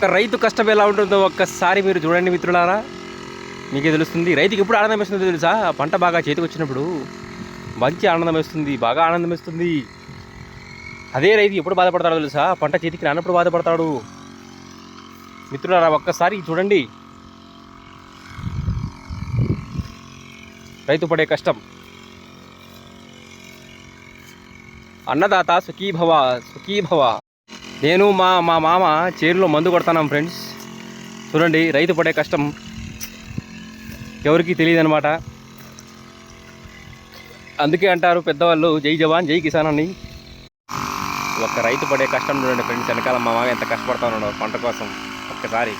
ఒక్క రైతు కష్టం ఎలా ఉంటుందో ఒక్కసారి మీరు చూడండి మిత్రులారా. మీకే తెలుస్తుంది రైతుకి ఎప్పుడు ఆనందం వేస్తుందో తెలుసా? పంట బాగా చేతికి వచ్చినప్పుడు మంచి ఆనందం వేస్తుంది బాగా ఆనందం వేస్తుంది. అదే రైతు ఎప్పుడు బాధపడతాడో తెలుసా? పంట చేతికి రానప్పుడు బాధపడతాడు. మిత్రులారా ఒక్కసారి చూడండి. రైతు పడే కష్టం. అన్నదాత సుఖీభవ సుఖీభవ. నేను మా మా మామ చేరులో మందు కొడతాను ఫ్రెండ్స్. చూడండి రైతు పడే కష్టం. ఎవరికి తెలియదు అనమాట అందుకే అంటారు పెద్దవాళ్ళు జై జవాన్ జై కిసాన్ అని. ఒక రైతు పడే కష్టం చూడండి ఫ్రెండ్స్ వెనకాల మా మామ ఎంత కష్టపడతా పంట కోసం. ఒక్కసారి.